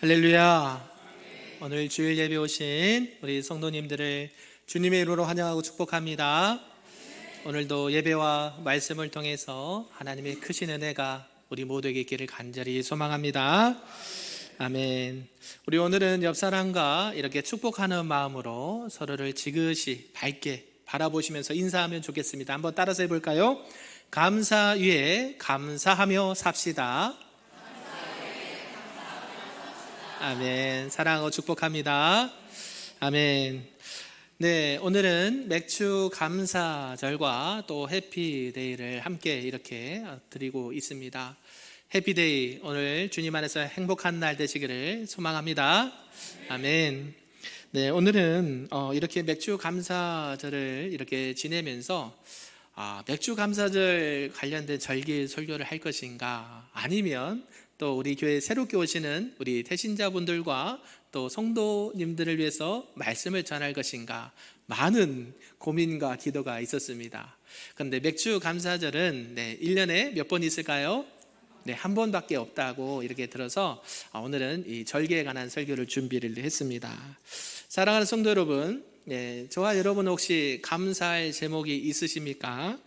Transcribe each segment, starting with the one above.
할렐루야. 오늘 주일 예배 오신 우리 성도님들을 주님의 이름으로 환영하고 축복합니다. 오늘도 예배와 말씀을 통해서 하나님의 크신 은혜가 우리 모두에게 있기를 간절히 소망합니다. 아멘. 우리 오늘은 옆 사람과 이렇게 축복하는 마음으로 서로를 지그시 밝게 바라보시면서 인사하면 좋겠습니다. 한번 따라서 해볼까요? 감사 위에 감사하며 삽시다. 아멘. 사랑하고 축복합니다. 아멘. 네, 오늘은 맥주 감사절과 또 해피데이를 함께 이렇게 드리고 있습니다. 해피데이, 오늘 주님 안에서 행복한 날 되시기를 소망합니다. 아멘. 네, 오늘은 어, 이렇게 맥주 감사절을 이렇게 지내면서 아, 맥주 감사절 관련된 절기 설교를 할 것인가 아니면 또 우리 교회 새롭게 오시는 우리 태신자분들과 또 성도님들을 위해서 말씀을 전할 것인가 많은 고민과 기도가 있었습니다. 그런데 맥주 감사절은 네, 1년에 몇 번 있을까요? 네, 한 번밖에 없다고 이렇게 들어서 아, 오늘은 이 절기에 관한 설교를 준비를 했습니다. 사랑하는 성도 여러분, 네, 저와 여러분 혹시 감사할 제목이 있으십니까?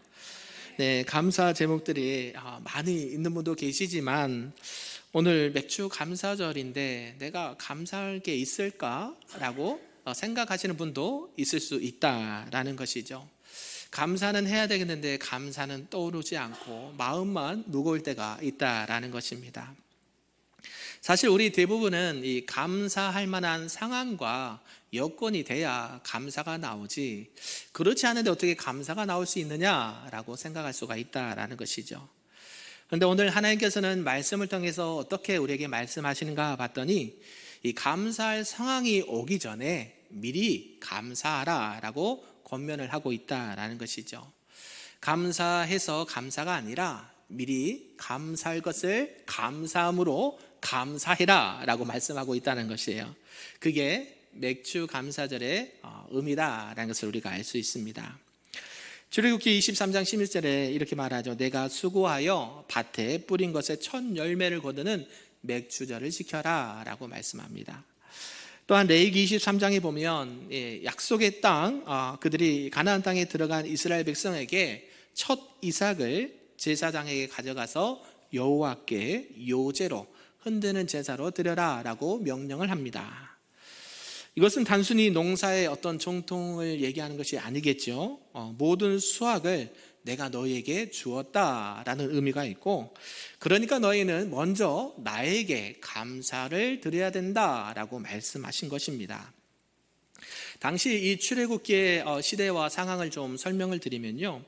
네, 감사 제목들이 아, 많이 있는 분도 계시지만 오늘 맥주 감사절인데 내가 감사할 게 있을까라고 어, 생각하시는 분도 있을 수 있다라는 것이죠. 감사는 해야 되겠는데 감사는 떠오르지 않고 마음만 무거울 때가 있다라는 것입니다. 사실 우리 대부분은 이 감사할 만한 상황과 여건이 돼야 감사가 나오지 그렇지 않은데 어떻게 감사가 나올 수 있느냐라고 생각할 수가 있다라는 것이죠. 그런데 오늘 하나님께서는 말씀을 통해서 어떻게 우리에게 말씀하시는가 봤더니 이 감사할 상황이 오기 전에 미리 감사하라라고 권면을 하고 있다라는 것이죠. 감사해서 감사가 아니라 미리 감사할 것을 감사함으로 감사해라 라고 말씀하고 있다는 것이에요. 그게 맥주 감사절의 어, 의미다라는 것을 우리가 알 수 있습니다. 출애굽기 23장 11절에 이렇게 말하죠. 내가 수고하여 밭에 뿌린 것에 첫 열매를 거두는 맥주절을 지켜라라고 말씀합니다. 또한 레이기 23장에 보면 예, 약속의 땅 어, 그들이 가나안 땅에 들어간 이스라엘 백성에게 첫 이삭을 제사장에게 가져가서 여호와께 요제로 흔드는 제사로 드려라 라고 명령을 합니다. 이것은 단순히 농사의 어떤 정통을 얘기하는 것이 아니겠죠. 어, 모든 수확을 내가 너희에게 주었다라는 의미가 있고, 그러니까 너희는 먼저 나에게 감사를 드려야 된다라고 말씀하신 것입니다. 당시 이 출애굽기의 어, 시대와 상황을 좀 설명을 드리면요,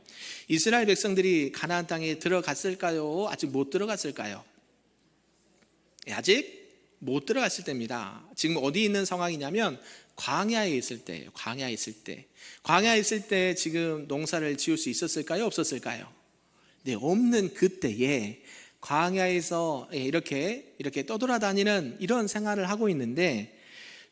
이스라엘 백성들이 가나안 땅에 들어갔을까요? 아직 못 들어갔을까요? 예, 아직 못 들어갔을 때입니다. 지금 어디 있는 상황이냐면 광야에 있을 때예요. 광야에 있을 때. 광야에 있을 때 지금 농사를 지을 수 있었을까요? 없었을까요? 네, 없는 그때에 광야에서 이렇게 이렇게 떠돌아다니는 이런 생활을 하고 있는데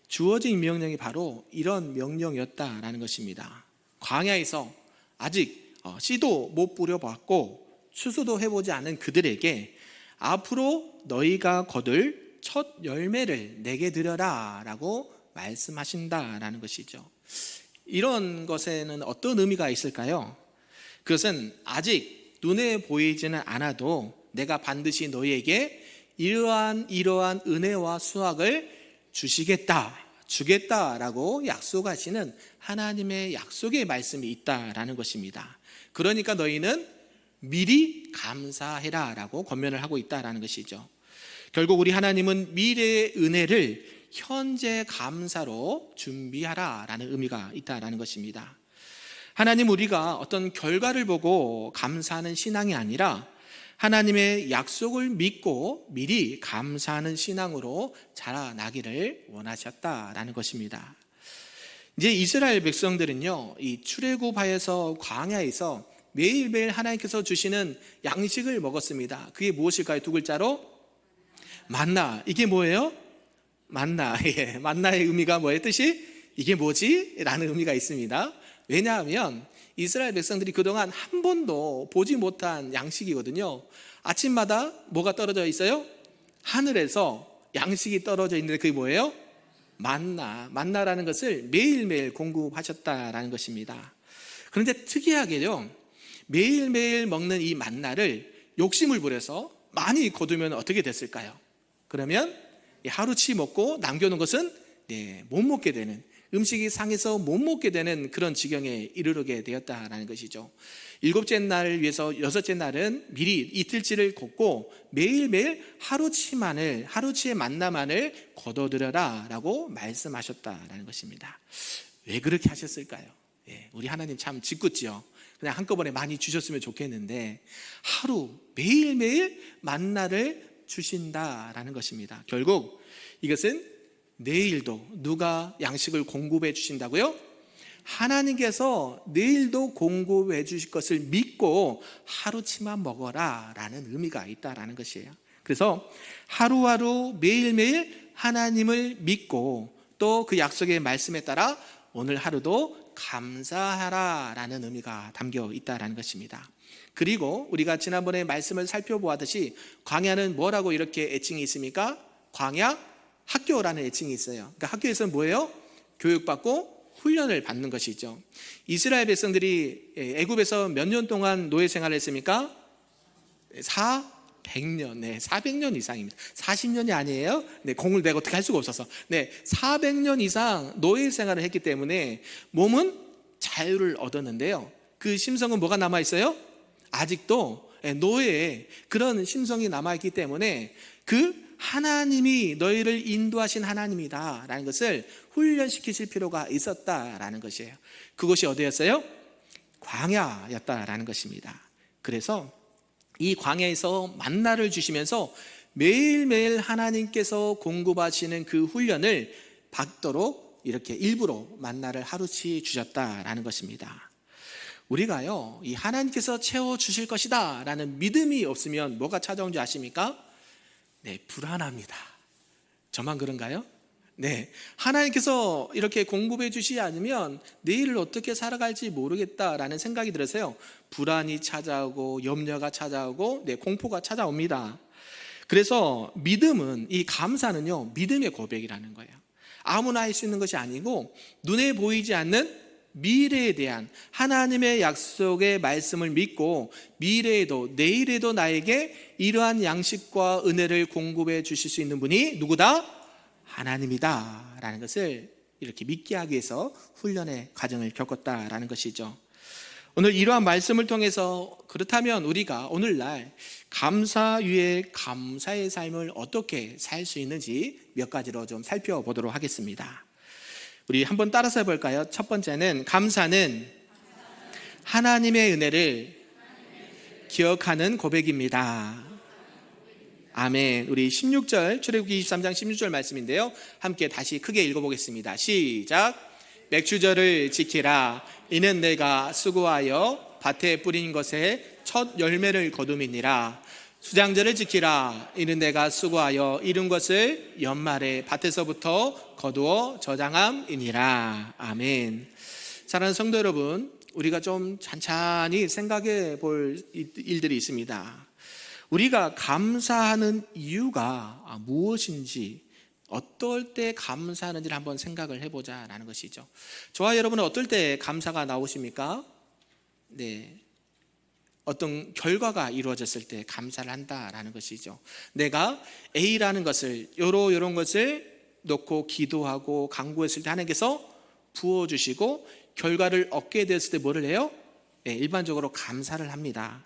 주어진 명령이 바로 이런 명령이었다라는 것입니다. 광야에서 아직 어, 씨도 못 뿌려봤고 추수도 해보지 않은 그들에게 앞으로 너희가 거둘 첫 열매를 내게 드려라 라고 말씀하신다라는 것이죠. 이런 것에는 어떤 의미가 있을까요? 그것은 아직 눈에 보이지는 않아도 내가 반드시 너희에게 이러한 이러한 은혜와 수확을 주시겠다, 주겠다라고 약속하시는 하나님의 약속의 말씀이 있다라는 것입니다. 그러니까 너희는 미리 감사해라라고 권면을 하고 있다라는 것이죠. 결국 우리 하나님은 미래의 은혜를 현재 감사로 준비하라라는 의미가 있다라는 것입니다. 하나님 우리가 어떤 결과를 보고 감사하는 신앙이 아니라 하나님의 약속을 믿고 미리 감사하는 신앙으로 자라나기를 원하셨다라는 것입니다. 이제 이스라엘 백성들은요, 이 출애굽하여서 광야에서 매일매일 하나님께서 주시는 양식을 먹었습니다. 그게 무엇일까요? 두 글자로 만나. 이게 뭐예요? 만나. 예, 만나의 의미가 뭐예요? 뜻이 이게 뭐지? 라는 의미가 있습니다. 왜냐하면 이스라엘 백성들이 그동안 한 번도 보지 못한 양식이거든요. 아침마다 뭐가 떨어져 있어요? 하늘에서 양식이 떨어져 있는데 그게 뭐예요? 만나. 만나라는 것을 매일매일 공급하셨다라는 것입니다. 그런데 특이하게요. 매일매일 먹는 이 만나를 욕심을 부려서 많이 거두면 어떻게 됐을까요? 그러면 하루치 먹고 남겨놓은 것은 네, 못 먹게 되는 음식이 상해서 못 먹게 되는 그런 지경에 이르게 되었다라는 것이죠. 일곱째 날을 위해서 여섯째 날은 미리 이틀치를 걷고 매일매일 하루치만을 하루치의 만나만을 거둬들여라라고 말씀하셨다라는 것입니다. 왜 그렇게 하셨을까요? 예, 우리 하나님 참 짓궂지요. 그냥 한꺼번에 많이 주셨으면 좋겠는데 하루 매일매일 만나를 주신다라는 것입니다. 결국 이것은 내일도 누가 양식을 공급해 주신다고요? 하나님께서 내일도 공급해 주실 것을 믿고 하루치만 먹어라 라는 의미가 있다라는 것이에요. 그래서 하루하루 매일매일 하나님을 믿고 또 그 약속의 말씀에 따라 오늘 하루도 감사하라 라는 의미가 담겨 있다라는 것입니다. 그리고 우리가 지난번에 말씀을 살펴보았듯이 광야는 뭐라고 이렇게 애칭이 있습니까? 광야 학교라는 애칭이 있어요. 그러니까 학교에서는 뭐예요? 교육받고 훈련을 받는 것이죠. 이스라엘 백성들이 애굽에서 몇 년 동안 노예 생활을 했습니까? 400년, 네, 400년 이상입니다. 40년이 아니에요? 네, 공을 내고 어떻게 할 수가 없어서. 네, 400년 이상 노예 생활을 했기 때문에 몸은 자유를 얻었는데요. 그 심성은 뭐가 남아 있어요? 아직도 노예의 그런 심성이 남아 있기 때문에 그 하나님이 너희를 인도하신 하나님이다라는 것을 훈련시키실 필요가 있었다라는 것이에요. 그것이 어디였어요? 광야였다라는 것입니다. 그래서 이 광야에서 만나를 주시면서 매일매일 하나님께서 공급하시는 그 훈련을 받도록 이렇게 일부러 만나를 하루치 주셨다라는 것입니다. 우리가요, 이 하나님께서 채워 주실 것이다 라는 믿음이 없으면 뭐가 찾아온 줄 아십니까? 네, 불안합니다. 저만 그런가요? 네. 하나님께서 이렇게 공급해 주시지 않으면 내일을 어떻게 살아갈지 모르겠다라는 생각이 들어서요. 불안이 찾아오고 염려가 찾아오고 네, 공포가 찾아옵니다. 그래서 믿음은 이 감사는요. 믿음의 고백이라는 거예요. 아무나 할 수 있는 것이 아니고 눈에 보이지 않는 미래에 대한 하나님의 약속의 말씀을 믿고 미래에도 내일에도 나에게 이러한 양식과 은혜를 공급해 주실 수 있는 분이 누구다? 하나님이다. 라는 것을 이렇게 믿게 하기 위해서 훈련의 과정을 겪었다라는 것이죠. 오늘 이러한 말씀을 통해서 그렇다면 우리가 오늘날 감사 위에 감사의 삶을 어떻게 살 수 있는지 몇 가지로 좀 살펴보도록 하겠습니다. 우리 한번 따라서 해볼까요? 첫 번째는 감사는 하나님의 은혜를 기억하는 고백입니다. 아멘. 우리 16절, 출애굽기 23장 16절 말씀인데요. 함께 다시 크게 읽어보겠습니다. 시작. 맥주절을 지키라. 이는 내가 수고하여 밭에 뿌린 것에 첫 열매를 거둠이니라. 수장절을 지키라. 이는 내가 수고하여 이룬 것을 연말에 밭에서부터 거두어 저장함이니라. 아멘. 사랑하는 성도 여러분, 우리가 좀 찬찬히 생각해 볼 일들이 있습니다. 우리가 감사하는 이유가 무엇인지 어떨 때 감사하는지를 한번 생각을 해보자 라는 것이죠. 저와 여러분은 어떨 때 감사가 나오십니까? 네. 어떤 결과가 이루어졌을 때 감사를 한다라는 것이죠. 내가 A라는 것을, 요로 요런 것을 놓고 기도하고 강구했을 때 하나님께서 부어주시고 결과를 얻게 됐을 때 뭐를 해요? 네, 일반적으로 감사를 합니다.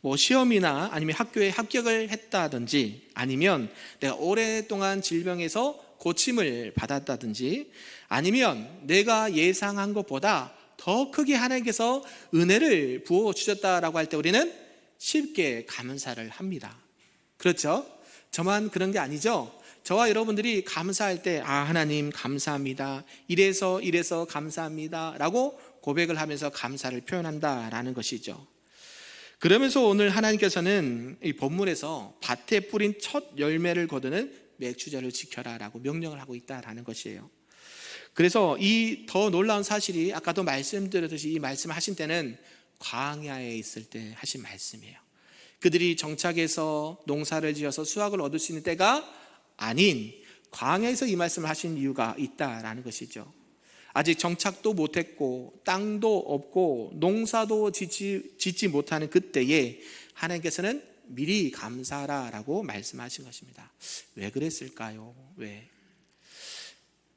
뭐 시험이나 아니면 학교에 합격을 했다든지 아니면 내가 오랫동안 질병에서 고침을 받았다든지 아니면 내가 예상한 것보다 더 크게 하나님께서 은혜를 부어 주셨다라고 할 때 우리는 쉽게 감사를 합니다. 그렇죠? 저만 그런 게 아니죠. 저와 여러분들이 감사할 때, 아, 하나님 감사합니다. 이래서, 이래서 감사합니다. 라고 고백을 하면서 감사를 표현한다라는 것이죠. 그러면서 오늘 하나님께서는 이 본문에서 밭에 뿌린 첫 열매를 거두는 맥주절을 지켜라 라고 명령을 하고 있다라는 것이에요. 그래서 이 더 놀라운 사실이 아까도 말씀드렸듯이 이 말씀을 하신 때는 광야에 있을 때 하신 말씀이에요. 그들이 정착해서 농사를 지어서 수확을 얻을 수 있는 때가 아닌 광야에서 이 말씀을 하신 이유가 있다라는 것이죠. 아직 정착도 못했고 땅도 없고 농사도 짓지, 짓지 못하는 그때에 하나님께서는 미리 감사하라라고 말씀하신 것입니다. 왜 그랬을까요? 왜?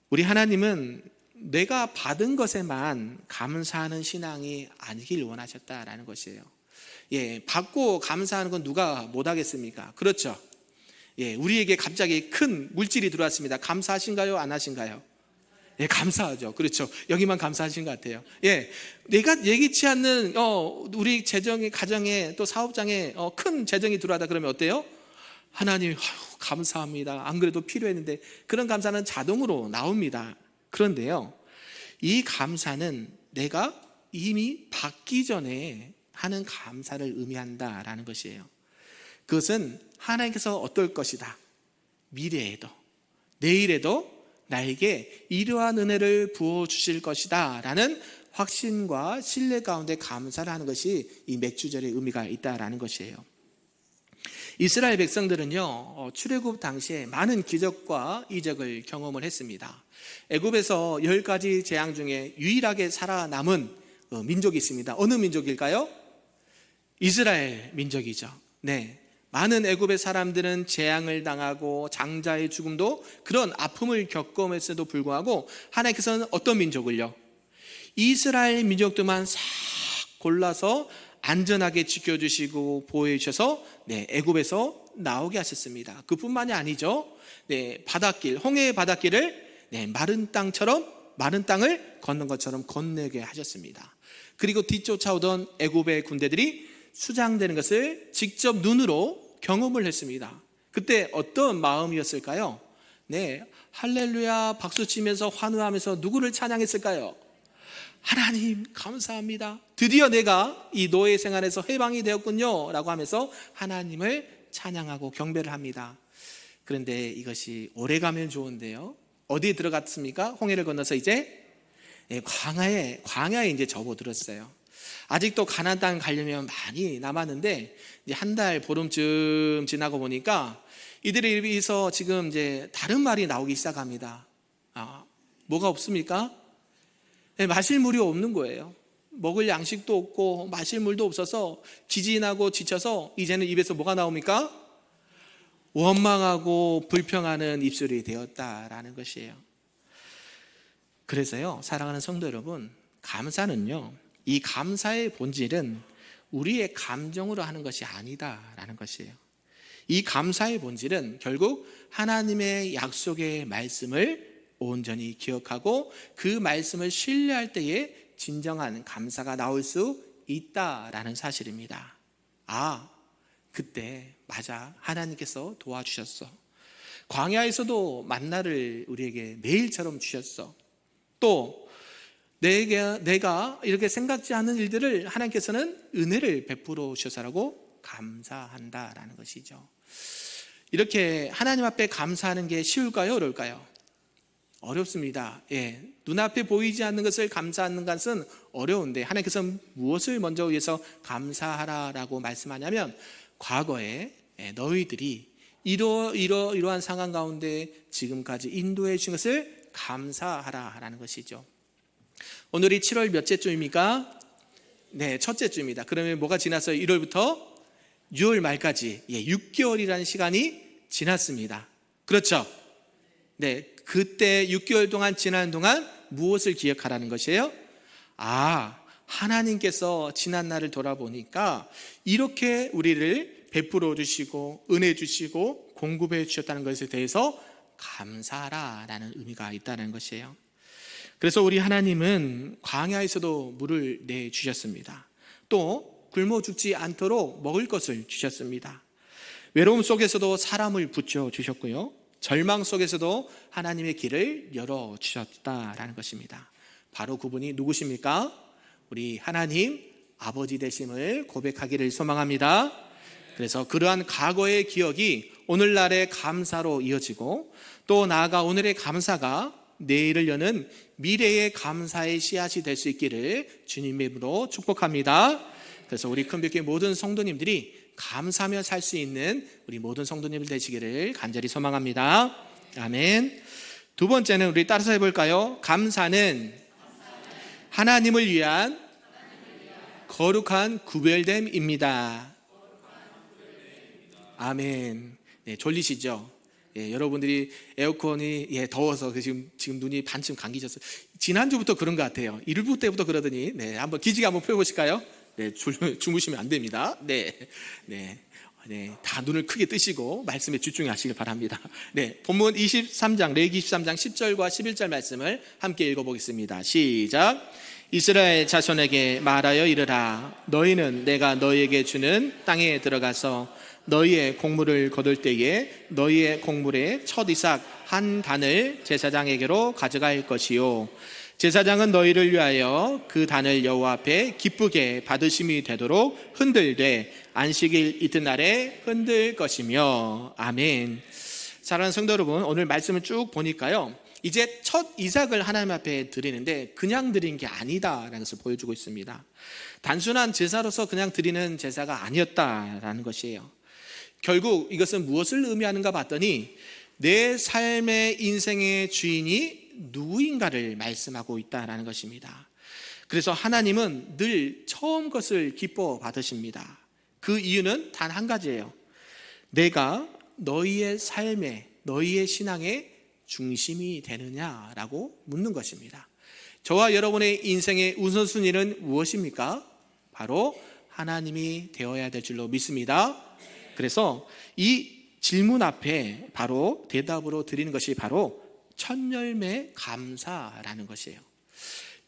우리 하나님은 내가 받은 것에만 감사하는 신앙이 아니길 원하셨다라는 것이에요. 예, 받고 감사하는 건 누가 못하겠습니까? 그렇죠. 예, 우리에게 갑자기 큰 물질이 들어왔습니다. 감사하신가요? 안 하신가요? 예, 감사하죠. 그렇죠. 여기만 감사하신 것 같아요. 예, 내가 예기치 않는 어, 우리 재정의 가정에 또 사업장에 어, 큰 재정이 들어와다 그러면 어때요? 하나님 아유, 감사합니다. 안 그래도 필요했는데 그런 감사는 자동으로 나옵니다. 그런데요, 이 감사는 내가 이미 받기 전에 하는 감사를 의미한다라는 것이에요. 그것은 하나님께서 어떨 것이다. 미래에도, 내일에도 나에게 이러한 은혜를 부어 주실 것이다. 라는 확신과 신뢰 가운데 감사를 하는 것이 이 맥주절의 의미가 있다라는 것이에요. 이스라엘 백성들은요, 어, 출애굽 당시에 많은 기적과 이적을 경험을 했습니다. 애굽에서 열 가지 재앙 중에 유일하게 살아남은 어, 민족이 있습니다. 어느 민족일까요? 이스라엘 민족이죠. 네. 많은 애굽의 사람들은 재앙을 당하고 장자의 죽음도 그런 아픔을 겪음에도 불구하고 하나님께서는 어떤 민족을요? 이스라엘 민족들만 싹 골라서 안전하게 지켜주시고 보호해 주셔서 네, 애굽에서 나오게 하셨습니다. 그뿐만이 아니죠. 네, 바닷길, 홍해의 바닷길을 네, 마른 땅처럼 마른 땅을 걷는 것처럼 건너게 하셨습니다. 그리고 뒤쫓아오던 애굽의 군대들이 수장되는 것을 직접 눈으로 경험을 했습니다. 그때 어떤 마음이었을까요? 네, 할렐루야 박수 치면서 환호하면서 누구를 찬양했을까요? 하나님 감사합니다. 드디어 내가 이 노예 생활에서 해방이 되었군요. 라고 하면서 하나님을 찬양하고 경배를 합니다. 그런데 이것이 오래 가면 좋은데요. 어디에 들어갔습니까? 홍해를 건너서 이제 예, 광야에 광야에 이제 접어들었어요. 아직도 가나안 땅 가려면 많이 남았는데 한달 보름쯤 지나고 보니까 이들의 입에서 지금 이제 다른 말이 나오기 시작합니다. 아, 뭐가 없습니까? 네, 마실 물이 없는 거예요. 먹을 양식도 없고 마실 물도 없어서 기진하고 지쳐서 이제는 입에서 뭐가 나옵니까? 원망하고 불평하는 입술이 되었다라는 것이에요. 그래서요, 사랑하는 성도 여러분, 감사는요, 이 감사의 본질은 우리의 감정으로 하는 것이 아니다라는 것이에요. 이 감사의 본질은 결국 하나님의 약속의 말씀을 온전히 기억하고 그 말씀을 신뢰할 때에 진정한 감사가 나올 수 있다라는 사실입니다. 아, 그때 맞아. 하나님께서 도와주셨어. 광야에서도 만나를 우리에게 매일처럼 주셨어. 또 내가, 내가 이렇게 생각지 않은 일들을 하나님께서는 은혜를 베풀어 주셔서라고 감사한다라는 것이죠. 이렇게 하나님 앞에 감사하는 게 쉬울까요? 어려울까요? 어렵습니다. 예. 눈앞에 보이지 않는 것을 감사하는 것은 어려운데 하나님께서 무엇을 먼저 위해서 감사하라라고 말씀하냐면 과거에 예, 너희들이 이러 이러 이러한 상황 가운데 지금까지 인도해 주신 것을 감사하라라는 것이죠. 오늘이 7월 몇째 주입니까? 네, 첫째 주입니다. 그러면 뭐가 지나서 1월부터 6월 말까지 예, 6개월이라는 시간이 지났습니다. 그렇죠? 네, 그때 6개월 동안 지난 동안 무엇을 기억하라는 것이에요? 아, 하나님께서 지난 날을 돌아보니까 이렇게 우리를 베풀어 주시고 은혜 주시고 공급해 주셨다는 것에 대해서 감사하라라는 의미가 있다는 것이에요. 그래서 우리 하나님은 광야에서도 물을 내 주셨습니다. 또 굶어 죽지 않도록 먹을 것을 주셨습니다. 외로움 속에서도 사람을 붙여 주셨고요. 절망 속에서도 하나님의 길을 열어 주셨다라는 것입니다. 바로 그분이 누구십니까? 우리 하나님 아버지 되심을 고백하기를 소망합니다. 그래서 그러한 과거의 기억이 오늘날의 감사로 이어지고 또 나아가 오늘의 감사가 내일을 여는 미래의 감사의 씨앗이 될 수 있기를 주님의 이름으로 축복합니다. 그래서 우리 큰빛교회 모든 성도님들이 감사하며 살 수 있는 우리 모든 성도님들 되시기를 간절히 소망합니다. 아멘. 두 번째는 우리 따라서 해볼까요? 감사는 하나님을 위한 거룩한 구별됨입니다. 아멘. 네, 졸리시죠? 예, 여러분들이 에어컨이 예, 더워서 그 지금 지금 눈이 반쯤 감기셨어요. 지난주부터 그런 것 같아요. 일부 때부터 그러더니 네, 한번 기지개 한번 펴 보실까요? 네, 주, 주무시면 안 됩니다. 네, 네. 네, 다 눈을 크게 뜨시고 말씀에 집중하시길 바랍니다. 네, 본문 23장, 레기 23장 10절과 11절 말씀을 함께 읽어 보겠습니다. 시작. 이스라엘 자손에게 말하여 이르라. 너희는 내가 너희에게 주는 땅에 들어가서 너희의 곡물을 거둘 때에 너희의 곡물의 첫 이삭 한 단을 제사장에게로 가져갈 것이요. 제사장은 너희를 위하여 그 단을 여호와 앞에 기쁘게 받으심이 되도록 흔들되 안식일 이튿날에 흔들 것이며 아멘. 사랑하는 성도 여러분, 오늘 말씀을 쭉 보니까요. 이제 첫 이삭을 하나님 앞에 드리는데 그냥 드린 게 아니다라는 것을 보여주고 있습니다. 단순한 제사로서 그냥 드리는 제사가 아니었다라는 것이에요. 결국 이것은 무엇을 의미하는가 봤더니 내 삶의 인생의 주인이 누구인가를 말씀하고 있다라는 것입니다. 그래서 하나님은 늘 처음 것을 기뻐 받으십니다. 그 이유는 단 한 가지예요. 내가 너희의 삶에, 너희의 신앙의 중심이 되느냐라고 묻는 것입니다. 저와 여러분의 인생의 우선순위는 무엇입니까? 바로 하나님이 되어야 될 줄로 믿습니다. 그래서 이 질문 앞에 바로 대답으로 드리는 것이 바로 천열매 감사라는 것이에요.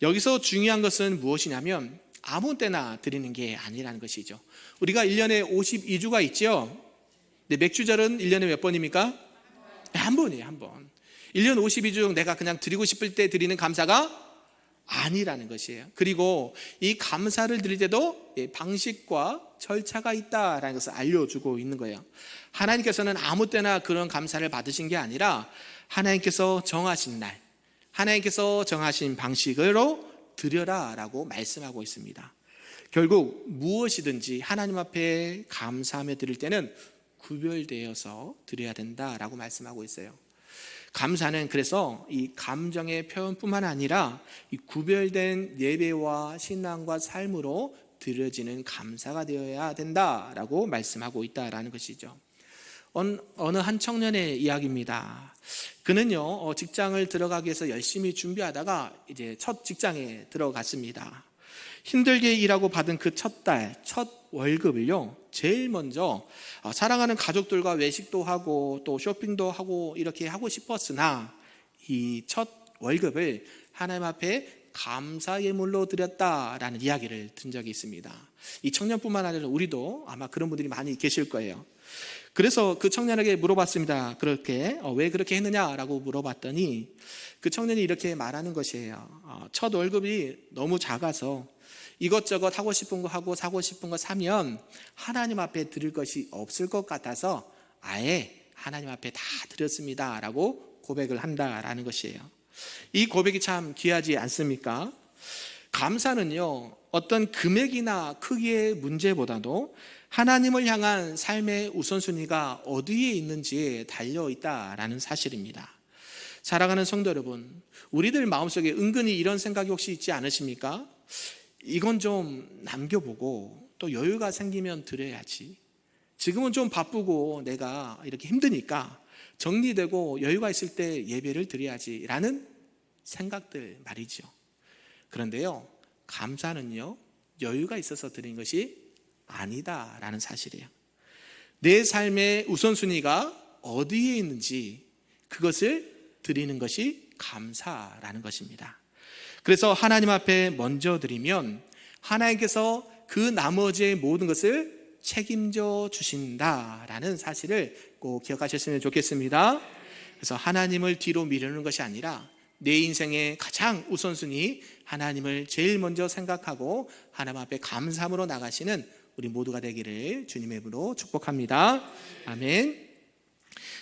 여기서 중요한 것은 무엇이냐면 아무 때나 드리는 게 아니라는 것이죠. 우리가 1년에 52주가 있죠. 네, 맥주절은 1년에 몇 번입니까? 한 번이에요, 한 번. 1년 52주 중 내가 그냥 드리고 싶을 때 드리는 감사가 아니라는 것이에요. 그리고 이 감사를 드릴 때도 방식과 절차가 있다라는 것을 알려주고 있는 거예요. 하나님께서는 아무 때나 그런 감사를 받으신 게 아니라 하나님께서 정하신 날, 하나님께서 정하신 방식으로 드려라라고 말씀하고 있습니다. 결국 무엇이든지 하나님 앞에 감사하며 드릴 때는 구별되어서 드려야 된다라고 말씀하고 있어요. 감사는 그래서 이 감정의 표현뿐만 아니라 이 구별된 예배와 신앙과 삶으로 드려지는 감사가 되어야 된다라고 말씀하고 있다라는 것이죠. 어느 한 청년의 이야기입니다. 그는요 어, 직장을 들어가기 위해서 열심히 준비하다가 이제 첫 직장에 들어갔습니다. 힘들게 일하고 받은 그 첫 달, 첫 월급을요, 제일 먼저 어, 사랑하는 가족들과 외식도 하고 또 쇼핑도 하고 이렇게 하고 싶었으나 이 첫 월급을 하나님 앞에 감사 예물로 드렸다라는 이야기를 든 적이 있습니다. 이 청년뿐만 아니라 우리도 아마 그런 분들이 많이 계실 거예요. 그래서 그 청년에게 물어봤습니다. 그렇게 어, 왜 그렇게 했느냐라고 물어봤더니 그 청년이 이렇게 말하는 것이에요. 어, 첫 월급이 너무 작아서 이것저것 하고 싶은 거 하고 사고 싶은 거 사면 하나님 앞에 드릴 것이 없을 것 같아서 아예 하나님 앞에 다 드렸습니다 라고 고백을 한다라는 것이에요. 이 고백이 참 귀하지 않습니까? 감사는요, 어떤 금액이나 크기의 문제보다도 하나님을 향한 삶의 우선순위가 어디에 있는지에 달려 있다라는 사실입니다. 사랑하는 성도 여러분, 우리들 마음속에 은근히 이런 생각이 혹시 있지 않으십니까? 이건 좀 남겨보고 또 여유가 생기면 드려야지. 지금은 좀 바쁘고 내가 이렇게 힘드니까 정리되고 여유가 있을 때 예배를 드려야지 라는 생각들 말이죠. 그런데요, 감사는요, 여유가 있어서 드린 것이 아니다라는 사실이에요. 내 삶의 우선순위가 어디에 있는지 그것을 드리는 것이 감사라는 것입니다. 그래서 하나님 앞에 먼저 드리면 하나님께서 그 나머지의 모든 것을 책임져 주신다라는 사실을 꼭 기억하셨으면 좋겠습니다. 그래서 하나님을 뒤로 미루는 것이 아니라 내 인생의 가장 우선순위 하나님을 제일 먼저 생각하고 하나님 앞에 감사함으로 나가시는 우리 모두가 되기를 주님의 이름으로 축복합니다. 아멘.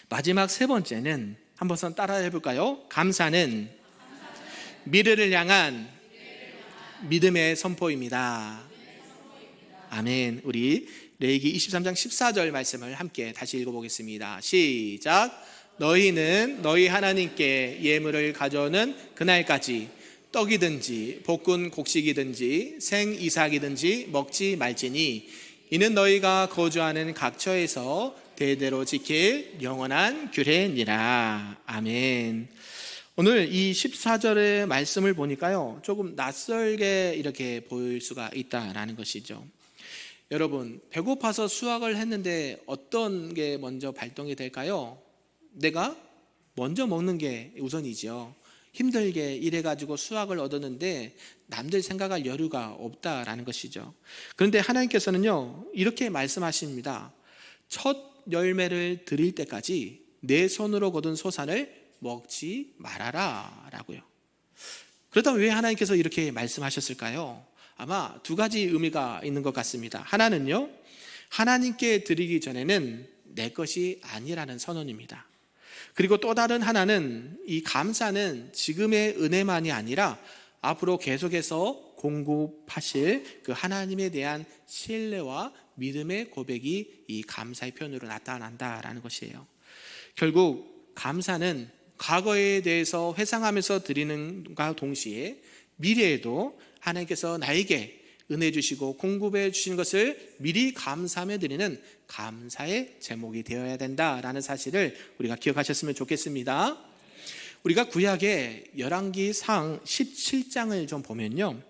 마지막 세 번째는 한번 따라해 볼까요? 감사는 미래를 향한 믿음의 선포입니다. 아멘. 우리 레이기 23장 14절 말씀을 함께 다시 읽어보겠습니다. 시작. 너희는 너희 하나님께 예물을 가져오는 그날까지 떡이든지 볶은 곡식이든지 생 이삭이든지 먹지 말지니 이는 너희가 거주하는 각처에서 대대로 지킬 영원한 규례니라. 아멘. 오늘 이 14절의 말씀을 보니까요, 조금 낯설게 이렇게 보일 수가 있다라는 것이죠. 여러분, 배고파서 수학을 했는데 어떤 게 먼저 발동이 될까요? 내가 먼저 먹는 게 우선이죠. 힘들게 일해가지고 수학을 얻었는데 남들 생각할 여유가 없다라는 것이죠. 그런데 하나님께서는요, 이렇게 말씀하십니다. 첫 열매를 드릴 때까지 내 손으로 거둔 소산을 먹지 말아라 라고요. 그렇다면 왜 하나님께서 이렇게 말씀하셨을까요? 아마 두 가지 의미가 있는 것 같습니다. 하나는요, 하나님께 드리기 전에는 내 것이 아니라는 선언입니다. 그리고 또 다른 하나는 이 감사는 지금의 은혜만이 아니라 앞으로 계속해서 공급하실 그 하나님에 대한 신뢰와 믿음의 고백이 이 감사의 표현으로 나타난다라는 것이에요. 결국 감사는 과거에 대해서 회상하면서 드리는과 동시에 미래에도 하나님께서 나에게 은혜 주시고 공급해 주신 것을 미리 감사하며 드리는 감사의 제목이 되어야 된다라는 사실을 우리가 기억하셨으면 좋겠습니다. 우리가 구약의 열왕기 상 17장을 좀 보면요.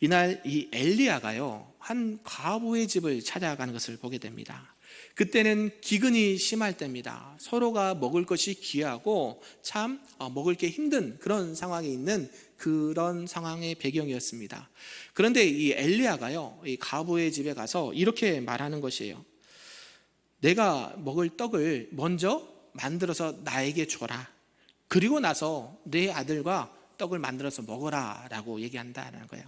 이날 이 엘리야가요. 한 과부의 집을 찾아가는 것을 보게 됩니다. 그때는 기근이 심할 때입니다. 서로가 먹을 것이 귀하고 참 어, 먹을 게 힘든 그런 상황에 있는 그런 상황의 배경이었습니다. 그런데 이 엘리야가요, 이 가부의 집에 가서 이렇게 말하는 것이에요. 내가 먹을 떡을 먼저 만들어서 나에게 줘라. 그리고 나서 내 아들과 떡을 만들어서 먹어라라고 얘기한다는 거예요.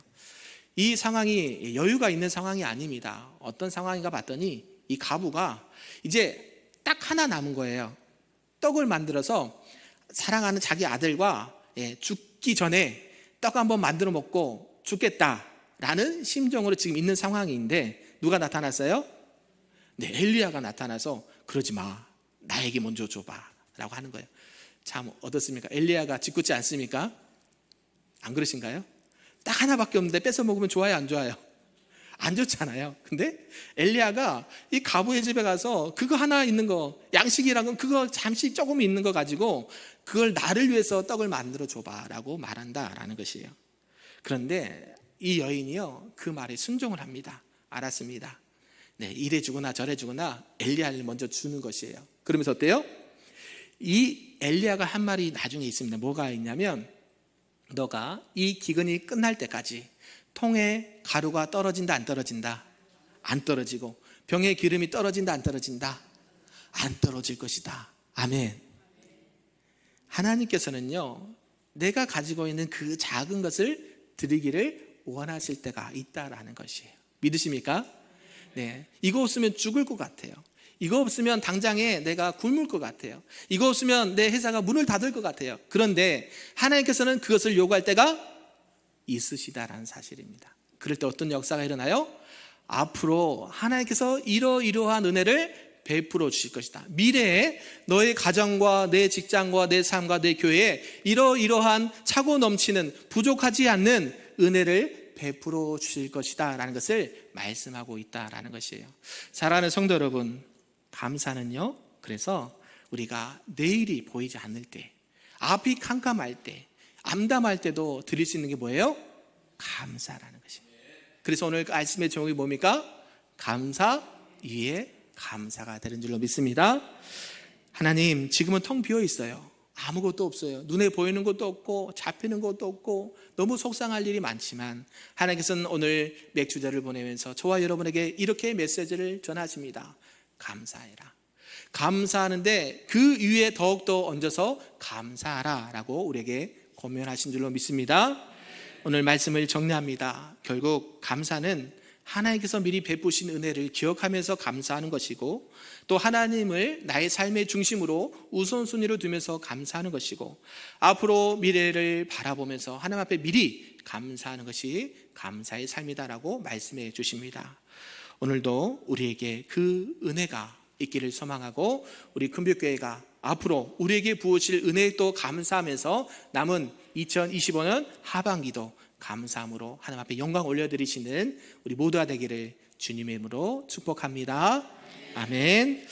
이 상황이 여유가 있는 상황이 아닙니다. 어떤 상황인가 봤더니 이 가부가 이제 딱 하나 남은 거예요. 떡을 만들어서 사랑하는 자기 아들과 예, 죽기 전에 떡 한번 만들어 먹고 죽겠다라는 심정으로 지금 있는 상황인데 누가 나타났어요? 네, 엘리야가 나타나서 그러지 마. 나에게 먼저 줘봐 라고 하는 거예요. 참 어떻습니까? 엘리야가 짓궂지 않습니까? 안 그러신가요? 딱 하나밖에 없는데 뺏어 먹으면 좋아요, 안 좋아요? 안 좋잖아요. 근데 엘리야가 이 가부의 집에 가서 그거 하나 있는 거 양식이란 건 그거 잠시 조금 있는 거 가지고 그걸 나를 위해서 떡을 만들어 줘봐라고 말한다라는 것이에요. 그런데 이 여인이요 그 말에 순종을 합니다. 알았습니다. 네 이래 주거나 저래 주거나 엘리야를 먼저 주는 것이에요. 그러면서 어때요? 이 엘리야가 한 말이 나중에 있습니다. 뭐가 있냐면 너가 이 기근이 끝날 때까지 통에 가루가 떨어진다 안 떨어진다? 안 떨어지고. 병에 기름이 떨어진다 안 떨어진다? 안 떨어질 것이다. 아멘. 하나님께서는요 내가 가지고 있는 그 작은 것을 드리기를 원하실 때가 있다라는 것이에요. 믿으십니까? 네. 이거 없으면 죽을 것 같아요. 이거 없으면 당장에 내가 굶을 것 같아요. 이거 없으면 내 회사가 문을 닫을 것 같아요. 그런데 하나님께서는 그것을 요구할 때가 있으시다라는 사실입니다. 그럴 때 어떤 역사가 일어나요? 앞으로 하나님께서 이러이러한 은혜를 베풀어 주실 것이다. 미래에 너의 가정과 내 직장과 내 삶과 내 교회에 이러이러한 차고 넘치는 부족하지 않는 은혜를 베풀어 주실 것이다. 라는 것을 말씀하고 있다라는 것이에요. 사랑하는 성도 여러분, 감사는요. 그래서 우리가 내일이 보이지 않을 때, 앞이 캄캄할 때, 암담할 때도 드릴 수 있는 게 뭐예요? 감사라는 것입니다. 그래서 오늘 말씀의 제목이 뭡니까? 감사 위에 감사가 되는 줄로 믿습니다. 하나님, 지금은 텅 비어 있어요. 아무것도 없어요. 눈에 보이는 것도 없고 잡히는 것도 없고 너무 속상할 일이 많지만 하나님께서는 오늘 맥주자를 보내면서 저와 여러분에게 이렇게 메시지를 전하십니다. 감사해라. 감사하는데 그 위에 더욱더 얹어서 감사하라라고 우리에게 고면하신 줄로 믿습니다. 오늘 말씀을 정리합니다. 결국 감사는 하나님께서 미리 베푸신 은혜를 기억하면서 감사하는 것이고 또 하나님을 나의 삶의 중심으로 우선순위로 두면서 감사하는 것이고 앞으로 미래를 바라보면서 하나님 앞에 미리 감사하는 것이 감사의 삶이다라고 말씀해 주십니다. 오늘도 우리에게 그 은혜가 있기를 소망하고 우리 금빛교회가 앞으로 우리에게 부으실 은혜에 또 감사하면서 남은 2025년 하반기도 감사함으로 하나님 앞에 영광 올려드리시는 우리 모두가 되기를 주님의 이름으로 축복합니다. 아멘.